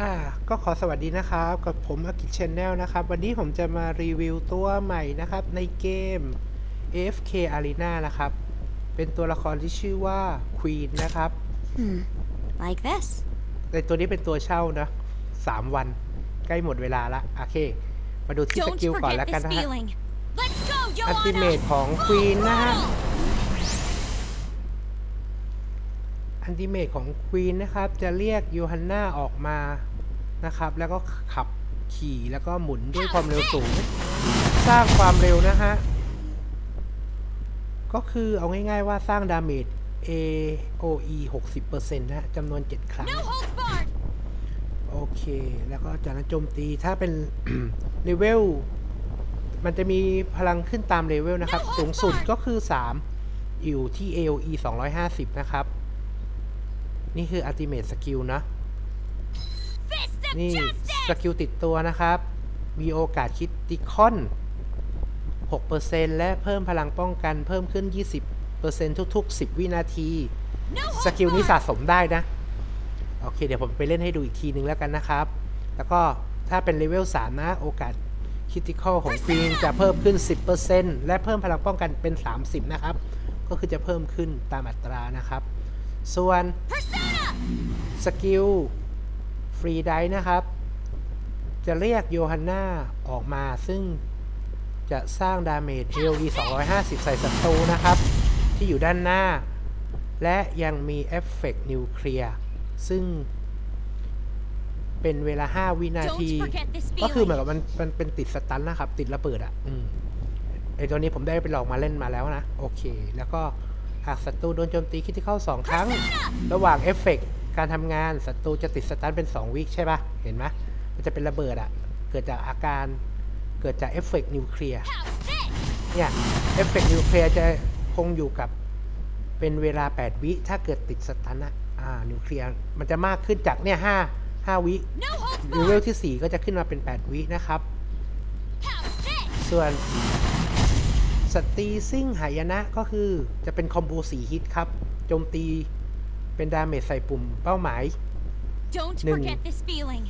อ่าก็ขอสวัสดีนะครับ กับผมอากิชแนลนะครับ วันนี้ผมจะมารีวิวตัวใหม่นะครับ ในเกม AFK Arena นะครับ เป็นตัวละครที่ชื่อว่า Queen นะครับ Hmm. Like this. ในตัวนี้เป็นตัวเช่านะสามวัน ใกล้หมดเวลาละ โอเค มาดูที่ส Don't กิลก่อน forget แล้วกัน this นะฮะ feeling. Let's go, Joanna! อัลติเมทของ Queen นะฮะ อันติเมทของควีนนะครับ จะเรียกยูฮันนาออกมานะครับ แล้วก็ขับขี่แล้วก็หมุนด้วยความเร็วสูง สร้างความเร็วนะฮะ ก็คือเอาง่ายๆว่าสร้างดาเมจ AOE 60%นะฮะจำนวน 7 ครั้ง No holds barred! โอเค แล้วก็จากนั้นโจมตีถ้าเป็นเลเวลมันจะมีพลังขึ้นตามเลเวลนะครับ สูงสุดก็คือ 3 อยู่ที่ AOE 250 นะครับ นี่คือ Ultimate Skill นะ Fist of นี่ส justice! กิลติดตัวนะครับ มีโอกาสคิดติคอน 6%และเพิ่มพลังป้องกันเพิ่มขึ้น 20%ทุก ๆ 10 วินาที No ส holds กิลนี้ barred! สะสมได้นะ โอเค เดี๋ยวผมไปเล่นให้ดูอีกทีนึงแล้วกันนะครับ แล้วก็ถ้าเป็นเลเวล 3 นะ โอกาสคิติคอลของควีนจะเพิ่มขึ้น 10%และเพิ่มพลังป้องกันเป็น 30 นะครับ ก็คือจะเพิ่มขึ้นตามอัตรานะครับ ส่วนสกิลฟรีไดนะครับ จะเรียกโยฮันนาออกมาซึ่งจะสร้างดาเมจ AOE 250 ใส่ศัตรูนะครับ ที่อยู่ด้านหน้า และยังมีเอฟเฟกต์นิวเคลียร์ซึ่งเป็นเวลา 5 วินาที ก็คือเหมือนกับมันมันเป็นติดสตันนะครับ ติดระเบิดอะอืมไอตัวนี้ผมได้ไปลองมาเล่นมาแล้วนะ โอเค แล้วก็ หากศัตรูโดนโจมตีคิดที่เข้า 2 ครั้ง ระหว่างเอฟเฟกต์การทำงานศัตรูจะติดสตันเป็น 2 วิใช่ปะเห็นไหมมันจะเป็นระเบิดอะเกิดจากอาการเกิดจากเอฟเฟกต์นิวเคลียร์เนี่ยเอฟเฟกต์นิวเคลียร์จะคงอยู่กับเป็นเวลา 8 วิ ถ้าเกิดติดสตันอะอ่านิวเคลียร์มันจะมากขึ้นจากเนี่ย5 5วิ No holds เลเวลที่ 4 ก็จะขึ้นมาเป็น 8 วินะครับ ส่วน สตรีซิ่งหายนะก็คือจะเป็นคอมโบสีฮิตครับ โจมตีเป็นดาเมจใส่ปุ่มเป้าหมาย Don't Ning. forget this feeling.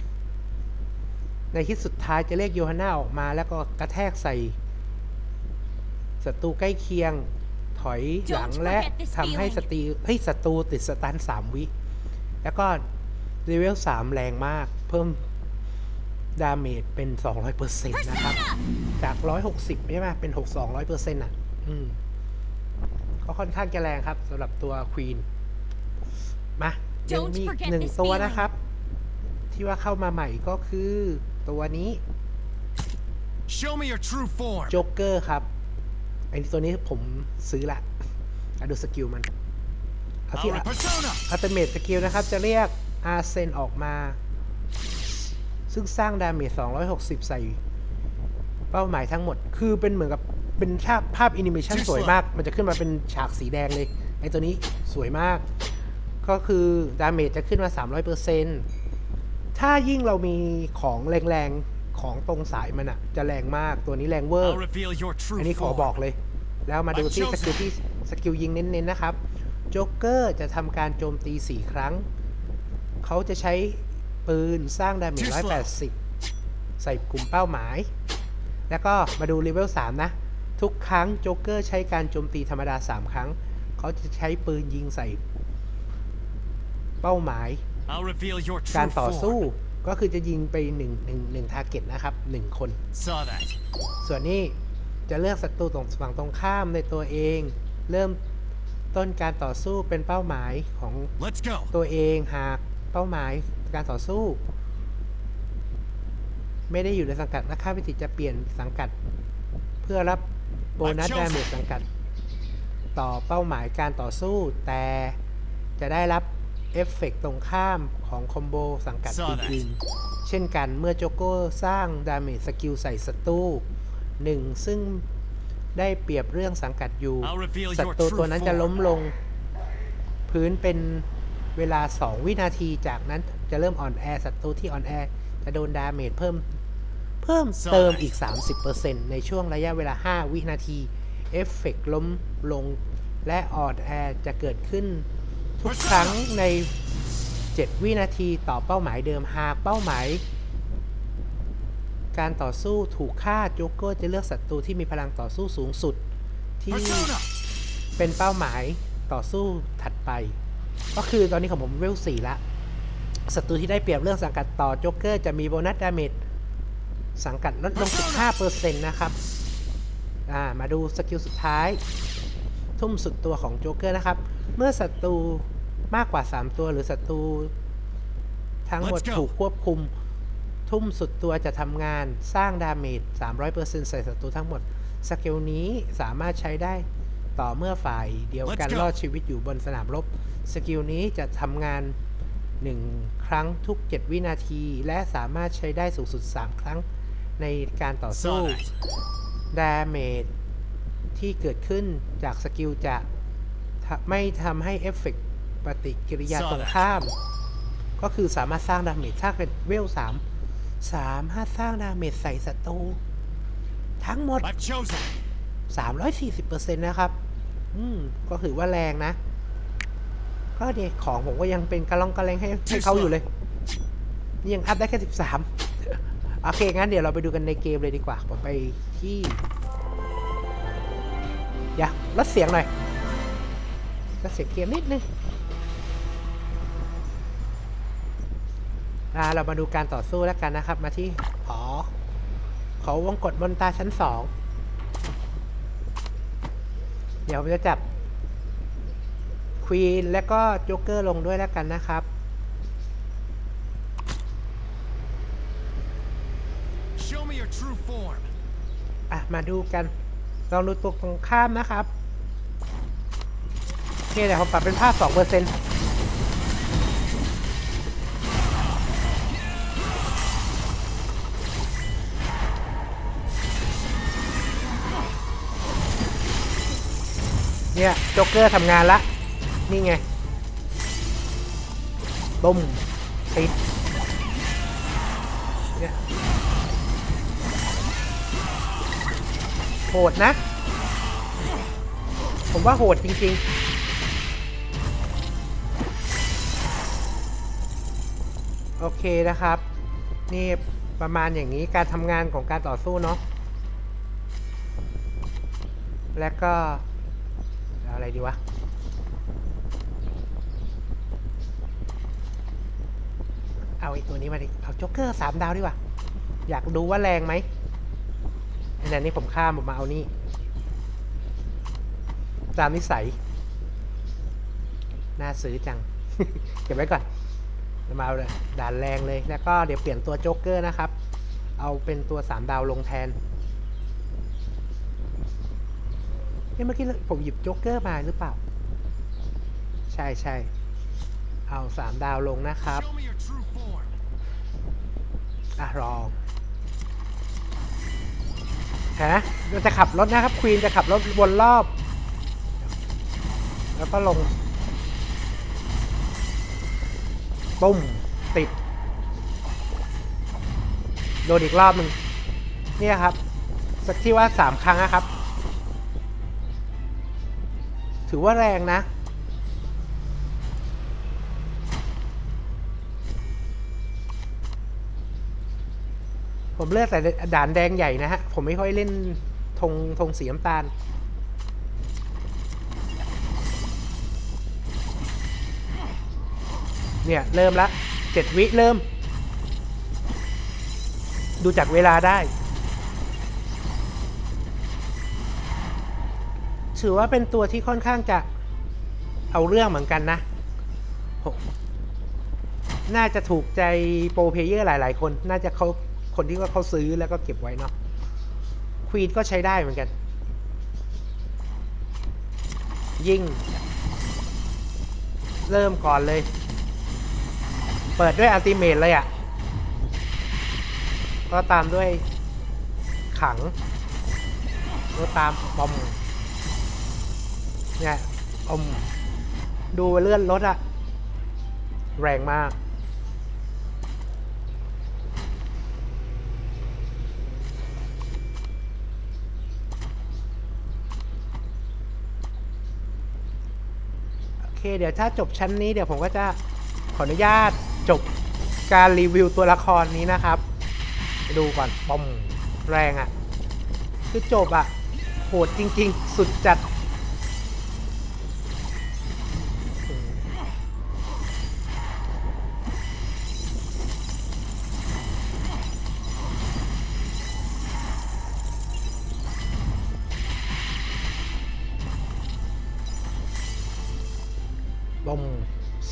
ในฮิตสุดท้ายจะเรียกโยฮันนาออกมาแล้วก็กระแทกใส่ศัตรูใกล้เคียงถอยหลัง Don't และ forget this ทำให้ feeling. สตรีเฮ้ยศัตรูติดสตันสามวิ แล้วก็เลเวล3แรงมากเพิ่ม ดาเมจเป็น 200%นะครับ จาก 160 ใช่ไหมเป็น 6 200%อะ อืม ก็ค่อนข้างจะแรงครับสำหรับตัวควีน มายัง Don't มีอีก forget หนึ่ง this ตัว feeling. นะครับ ที่ว่าเข้ามาใหม่ก็คือตัวนี้ Show me your true form. โจ๊กเกอร์ครับ ไอ้ตัวนี้ผมซื้อละอะดูสกิลมันเอาที่ Aura persona. อัลติเมทสกิลนะครับ จะเรียกอาเซนออกมา ซึ่งสร้างดาเมจ260 ใส่เป้าหมายทั้งหมด คือเป็นเหมือนกับเป็นภาพภาพแอนิเมชัน Just สวยมาก มันจะขึ้นมาเป็นฉากสีแดงเลย ไอ้ตัวนี้สวยมาก ก็คือดาเมจจะขึ้นมา 300%ถ้ายิ่งเรามีของแรงๆ ของตรงสายมันอะจะแรงมาก ตัวนี้แรงเวอร์ I'll reveal your อั true นนี้ขอ form. บอกเลย แล้วมาดูที่สกิลที่สกิลยิงเน้นๆนะครับ โจ๊กเกอร์จะทำการโจมตี 4 ครั้ง เขาจะใช้ ปืนสร้างดาเมจ180 ใส่กลุ่มเป้าหมาย แล้วก็มาดูเลเวล3นะ ทุกครั้งโจ๊กเกอร์ใช้การโจมตีธรรมดา 3 ครั้ง เขาจะใช้ปืนยิงใส่เป้าหมาย I'll reveal your การ true ต่อสู้ form. ก็คือจะยิงไป1 1 1ทาร์เก็ตนะครับ 1 คน Saw that. ส่วนนี้จะเลือกศัตรูตรงฝั่งตรงข้ามในตัวเอง เริ่มต้นการต่อสู้เป็นเป้าหมายของ Let's go. ตัวเองหาก เป้าหมายการต่อสู้ ไม่ได้อยู่ในสังกัดนักฆ่าพิจิตจะเปลี่ยนสังกัด เพื่อรับโบนัส I've ดา chosen. เมจสังกัด ต่อเป้าหมายการต่อสู้ แต่จะได้รับเอฟเฟกต์ตรงข้ามของคอมโบสังกัด Saw that. อื่นๆเช่นกันเมื่อโจโก้สร้างดาเมจสกิลใส่ศัตรูหนึ่งซึ่งได้เปรียบเรื่องสังกัดอยู่ I'll reveal ศั your ตรู true ตัวนั้นจะ form. ล้มลง พื้นเป็น เวลา 2 วินาทีจากนั้นจะเริ่มอ่อนแอศัตรูที่อ่อนแอจะโดนดาเมจเพิ่มเพิ่มเติมอีก 30%ในช่วงระยะเวลา 5 วินาที เอฟเฟกต์ล้มลงและอ่อนแอจะเกิดขึ้น ทุกครั้งใน 7 วินาทีต่อเป้าหมายเดิมหากเป้าหมาย การต่อสู้ถูกฆ่าโจ๊กเกอร์จะเลือกศัตรูที่มีพลังต่อสู้สูงสุด ที่เป็นเป้าหมายต่อสู้ถัดไป ก็คือตอนนี้ของผมเวลสี่ละศัตรูที่ได้เปรียบเรื่องสังกัดต่อโจ๊กเกอร์จะมีโบนัสดาเมจสังกัดลดลง 15%นะครับ อ่า มาดูสกิลสุดท้าย ทุ่มสุดตัวของโจ๊กเกอร์นะครับ เมื่อศัตรูมากกว่า 3 ตัวหรือศัตรูทั้งหมด Let's go ถูกควบคุม ทุ่มสุดตัวจะทำงานสร้างดาเมจ 300%ใส่ศัตรูทั้งหมด สกิลนี้สามารถใช้ได้ต่อเมื่อฝ่ายเดียวกัน Let's go รอดชีวิตอยู่บนสนามรบ สกิลนี้จะทำงาน 1 ครั้งทุก 7 วินาที และสามารถใช้ได้สูงสุด 3 ครั้งในการต่อสู้ Saw that. ดาเมจที่เกิดขึ้นจากสกิลจะทะไม่ทำให้เอฟเฟกต์ปฏิกิริยา Saw ตรง that. ข้าม ก็คือสามารถสร้างดาเมจถ้าเป็นเวลสามสามารถสร้างดาเมจใส่ศัตรูทั้งหมด I've chosen. 340%นะครับ อืม ก็ถือว่าแรงนะ ก็เนี่ยของผมก็ยังเป็นกระล่องกระแรงให้ให้เขาอยู่เลยนี่ยังอัพได้แค่13โอเค งั้นเดี๋ยวเราไปดูกันในเกมเลยดีกว่า ผมไปที่อย่าลดเสียงหน่อยลดเสียงเกมนิดนึงอ่าเรามาดูการต่อสู้แล้วกันนะครับ มาที่หอขอวงกดบนตาชั้นสอง เดี๋ยวผมจะจับ ควีนและก็โจ๊กเกอร์ลงด้วยแล้วกันนะครับ Show me your true form. อะ มาดูกัน ลองดูตัวตรงข้ามนะครับโอเคเดี๋ยวผมปรับเป็นภาพ2เปอร์เซ็นต์เนี่ยโจ๊กเกอร์ทำงานละ นี่ไงตุ่มติดเนี่ยโหดนะ ผมว่าโหดจริง ๆโอเคนะครับ นี่ประมาณอย่างนี้การทำงานของการต่อสู้เนาะและก็อะไรดีวะ เอาไอ้ตัวนี้มาดิ เอาโจ๊กเกอร์สามดาวดีกว่า อยากดูว่าแรงไหมอันนี้ผมข้ามผมมาเอานี่ ตามนิสัย น่าซื้อจัง เก็บไว้ก่อนจะมาเอาเลยด่านแรงเลย แล้วก็เดี๋ยวเปลี่ยนตัวโจ๊กเกอร์นะครับ เอาเป็นตัวสามดาวลงแทนเอ้เมื่อกี้ผมหยิบโจ๊กเกอร์มาหรือเปล่า ใช่ใช่ เอาสามดาวลงนะครับ Show me your true form. อะรอฮะเราจะขับรถนะครับ ควีนจะขับรถวนรอบ แล้วก็ลง ปุ้ม ติด โดนอีกรอบหนึ่งนี่ครับ สักที่ว่าสามครั้งนะครับ ถือว่าแรงนะ ผมเลือกแต่ด่านแดงใหญ่นะฮะ ผมไม่ค่อยเล่นธงธงสีน้ำตาล เนี่ย เริ่มละเจ็ดวิเริ่ม ดูจากเวลาได้ ถือว่าเป็นตัวที่ค่อนข้างจะเอาเรื่องเหมือนกันนะ น่าจะถูกใจโปรเพเยอร์หลาย ๆ คน น่าจะเขา คนที่ว่าเขาซื้อแล้วก็เก็บไว้เนาะควีนก็ใช้ได้เหมือนกัน ยิง เริ่มก่อนเลย เปิดด้วยอัลติเมทเลยอะ่ะ ก็ตามด้วยขังก็ตามบอมเนี่ยอมดูเลื่อนรถอะแรงมาก เคเดี๋ยวถ้าจบชั้นนี้เดี๋ยวผมก็จะขออนุญาตจบการรีวิวตัวละครนี้นะครับไปดูก่อนปอมแรงอะ่ะ คือจบอะ่ะโหดจริง ๆ สุดจัด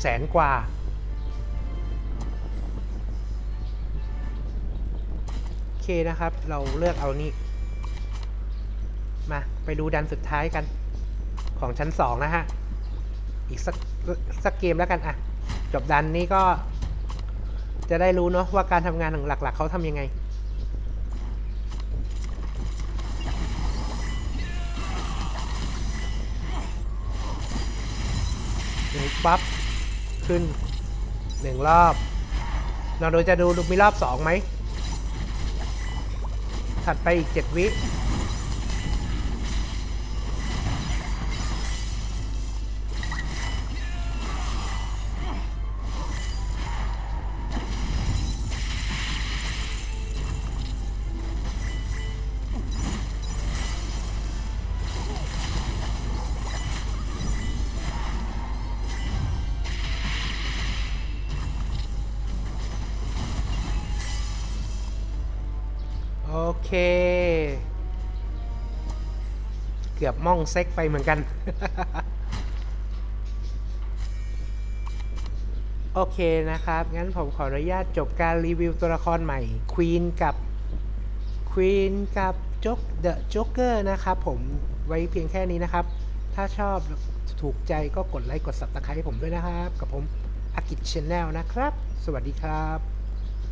แสนกว่า โอเคนะครับ เราเลือกเอานี่ มา ไปดูดันสุดท้ายกัน ของชั้นสองนะฮะ อีกสักสักเกมแล้วกัน อะ จบดันนี้ก็ จะได้รู้เนาะว่าการทำงานหลักๆเขาทำยังไงหนึ่งปั๊บ ขึ้นหนึ่งรอบเราโดยจะดูดูมีรอบสองไหมถัดไปอีกเจ็ดวิ เค เกือบม่องเซ็กไปเหมือนกัน โอเคนะครับ งั้นผมขออนุญาตจบการรีวิวตัวละครใหม่ควีนกับควีนกับจ็อกเดอะจ็อกเกอร์นะครับผมไว้เพียงแค่นี้นะครับ ถ้าชอบถูกใจก็กดไลค์กด subscribe ให้ผมด้วยนะครับ กับผมอากิจชแนลนะครับ สวัสดีครับ